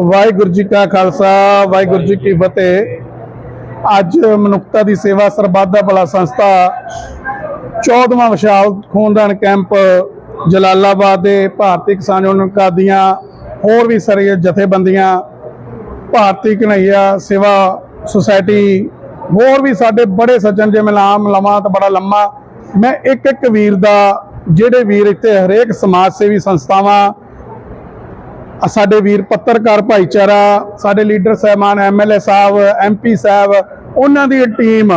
ਵਾਹਿਗੁਰੂ ਜੀ ਕਾ ਖਾਲਸਾ, ਵਾਹਿਗੁਰੂ ਜੀ ਕੀ ਫਤਿਹ। ਅੱਜ ਮਨੁੱਖਤਾ ਦੀ ਸੇਵਾ ਸਰਬੱਤ ਦਾ ਭਲਾ ਸੰਸਥਾ 14ਵਾਂ ਵਿਸ਼ਾਲ ਖੂਨਦਾਨ ਕੈਂਪ ਜਲਾਲਾਬਾਦ ਦੇ ਭਾਰਤੀ ਕਿਸਾਨ ਯੂਨੀਅਨ ਦੀਆਂ ਹੋਰ ਵੀ ਸਾਰੀਆਂ ਜਥੇਬੰਦੀਆਂ, ਭਾਰਤੀ ਕਨਈਆ ਸੇਵਾ ਸੁਸਾਇਟੀ, ਹੋਰ ਵੀ ਸਾਡੇ ਬੜੇ ਸੱਜਣ ਜੇ ਮੈਂ ਨਾਮ ਲਵਾਂ ਤਾਂ ਬੜਾ ਲੰਮਾ, ਮੈਂ ਇੱਕ ਇੱਕ ਵੀਰ ਦਾ, ਜਿਹੜੇ ਵੀਰ ਇੱਥੇ ਹਰੇਕ ਸਮਾਜ ਸੇਵੀ ਸੰਸਥਾਵਾਂ ਸਾਡੇ ਵੀਰ ਪੱਤਰਕਾਰ ਭਾਈਚਾਰਾ, ਸਾਡੇ ਲੀਡਰ ਸਹਿਬਾਨ ਐਮਐਲਏ ਸਾਹਿਬ ਐਮਪੀ ਸਾਹਿਬ, ਉਹਨਾਂ ਦੀ ਟੀਮ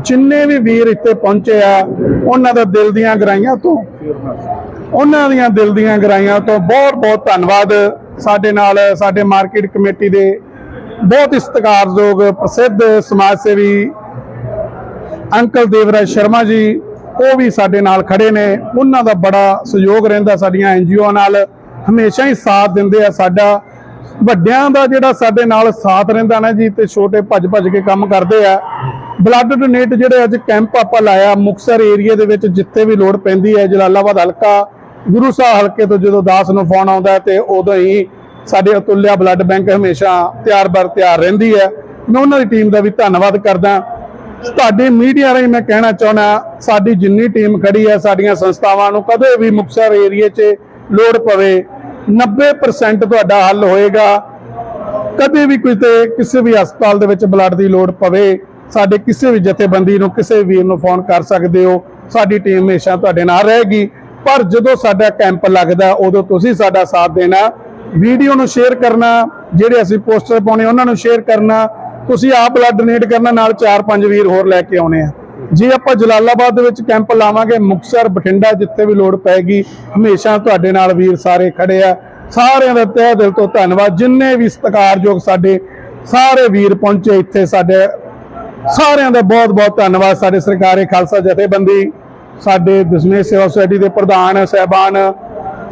ਜਿੰਨੇ ਵੀ ਵੀਰ ਇੱਥੇ ਪਹੁੰਚੇ ਆ, ਉਹਨਾਂ ਦਾ ਦਿਲ ਦੀਆਂ ਗਰਾਈਆਂ ਤੋਂ, ਉਹਨਾਂ ਦੀਆਂ ਦਿਲ ਦੀਆਂ ਗਰਾਈਆਂ ਤੋਂ ਬਹੁਤ ਬਹੁਤ ਧੰਨਵਾਦ। ਸਾਡੇ ਨਾਲ ਸਾਡੇ ਮਾਰਕੀਟ ਕਮੇਟੀ ਦੇ ਬਹੁਤ ਹੀ ਸਤਿਕਾਰਯੋਗ ਪ੍ਰਸਿੱਧ ਸਮਾਜ ਸੇਵੀ ਅੰਕਲ ਦੇਵਰਾਜ ਸ਼ਰਮਾ ਜੀ, ਉਹ ਵੀ ਸਾਡੇ ਨਾਲ ਖੜੇ ਨੇ। ਉਹਨਾਂ ਦਾ ਬੜਾ ਸਹਿਯੋਗ ਰਹਿੰਦਾ ਸਾਡੀਆਂ ਐਨਜੀਓ ਨਾਲ। ਹਮੇਸ਼ਾ ਹੀ ਸਾਥ ਦਿੰਦੇ ਆ ਸਾਡਾ। ਵੱਡਿਆਂ ਦਾ ਜਿਹੜਾ ਸਾਡੇ ਨਾਲ ਸਾਥ ਰਹਿੰਦਾ ਨਾ ਜੀ ਤੇ ਛੋਟੇ ਭੱਜ ਭੱਜ ਕੇ ਕੰਮ ਕਰਦੇ ਆ। ਬਲੱਡ ਡੋਨੇਟ ਜਿਹੜੇ ਅੱਜ ਕੈਂਪ ਆਪਾਂ ਲਾਇਆ ਮੁਕਸਰ ਏਰੀਆ ਦੇ ਵਿੱਚ ਜਿੱਥੇ ਵੀ ਲੋੜ ਪੈਂਦੀ ਹੈ, ਜਲਾਲਾਬਾਦ ਹਲਕਾ, ਗੁਰੂ ਸਾਹਿਬ ਹਲਕੇ ਤੋਂ ਜਦੋਂ ਦਾਸ ਨੂੰ ਫੋਨ ਆਉਂਦਾ ਹੈ ਤੇ ਉਦੋਂ ਹੀ ਸਾਡੇ ਅਤੁੱਲਿਆ ਬਲੱਡ ਬੈਂਕ ਹਮੇਸ਼ਾ ਤਿਆਰ ਬਰ ਤਿਆਰ ਰਹਿੰਦੀ ਹੈ। ਮੈਂ ਉਹਨਾਂ ਦੀ ਟੀਮ ਦਾ ਵੀ ਧੰਨਵਾਦ ਕਰਦਾ। ਤੁਹਾਡੇ ਮੀਡੀਆ ਰਾਹੀਂ ਮੈਂ ਕਹਿਣਾ ਚਾਹੁੰਦਾ, ਸਾਡੀ ਜਿੰਨੀ ਟੀਮ ਖੜੀ ਹੈ, ਸਾਡੀਆਂ ਸੰਸਥਾਵਾਂ ਨੂੰ ਕਦੇ ਵੀ ਮੁਕਤਸਰ ਏਰੀਏ 'ਚ ਲੋੜ ਪਵੇ 90% ਤੁਹਾਡਾ ਹੱਲ ਹੋਏਗਾ। ਕਦੇ ਵੀ ਕੋਈ ਤੇ ਕਿਸੇ ਵੀ ਹਸਪਤਾਲ ਦੇ ਵਿੱਚ ਬਲੱਡ ਦੀ ਲੋੜ ਪਵੇ, ਸਾਡੇ ਕਿਸੇ ਵੀ ਜਥੇਬੰਦੀ ਨੂੰ ਕਿਸੇ ਵੀਰ ਨੂੰ ਫੋਨ ਕਰ ਸਕਦੇ ਹੋ। ਸਾਡੀ ਟੀਮ ਹਮੇਸ਼ਾ ਤੁਹਾਡੇ ਨਾਲ ਰਹੇਗੀ। ਪਰ ਜਦੋਂ ਸਾਡਾ ਕੈਂਪ ਲੱਗਦਾ, ਉਦੋਂ ਤੁਸੀਂ ਸਾਡਾ ਸਾਥ ਦੇਣਾ। ਵੀਡੀਓ ਨੂੰ ਸ਼ੇਅਰ ਕਰਨਾ, ਜਿਹੜੇ ਅਸੀਂ ਪੋਸਟਰ ਪਾਉਣੇ, ਉਹਨਾਂ ਨੂੰ ਸ਼ੇਅਰ ਕਰਨਾ। ਤੁਸੀਂ ਆਪ ਬਲੱਡ ਡੋਨੇਟ ਕਰਨਾ, ਨਾਲ 4-5 ਵੀਰ ਹੋਰ ਲੈ ਕੇ ਆਉਣੇ ਆ। ਜੇ ਆਪਾਂ ਜਲਾਲਾਬਾਦ ਦੇ ਵਿੱਚ ਕੈਂਪ ਲਾਵਾਂਗੇ ਮੁਕਸਰ ਬਠਿੰਡਾ ਜਿੱਥੇ ਵੀ ਲੋੜ ਪੈਗੀ ਹਮੇਸ਼ਾ ਤੁਹਾਡੇ ਨਾਲ ਵੀਰ ਸਾਰੇ ਖੜੇ ਆ। ਸਾਰਿਆਂ ਦਾ ਤਹਿ ਦਿਲ ਤੋਂ ਧੰਨਵਾਦ। ਜਿੰਨੇ ਵੀ ਸਤਿਕਾਰਯੋਗ ਸਾਡੇ ਸਾਰੇ ਵੀਰ ਪਹੁੰਚੇ ਇੱਥੇ ਸਾਡੇ, ਸਾਰਿਆਂ ਦਾ ਬਹੁਤ ਬਹੁਤ ਧੰਨਵਾਦ। ਸਾਡੇ ਸਰਕਾਰੀ ਖਾਲਸਾ ਜਥੇਬੰਦੀ, ਸਾਡੇ ਦਸਮੇਸ਼ ਸੇਵਾ ਸੁਸਾਇਟੀ ਦੇ ਪ੍ਰਧਾਨ ਸਹਿਬਾਨ,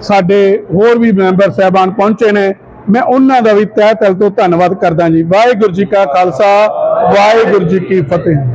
ਸਾਡੇ ਹੋਰ ਵੀ ਮੈਂਬਰ ਸਹਿਬਾਨ ਪਹੁੰਚੇ ਨੇ। ਮੈਂ ਉਹਨਾਂ ਦਾ ਵੀ ਤਹਿ ਦਿਲ ਤੋਂ ਧੰਨਵਾਦ ਕਰਦਾ ਜੀ। ਵਾਹਿਗੁਰੂ ਜੀ ਕਾ ਖਾਲਸਾ, ਵਾਹਿਗੁਰੂ ਜੀ ਕੀ ਫਤਿਹ।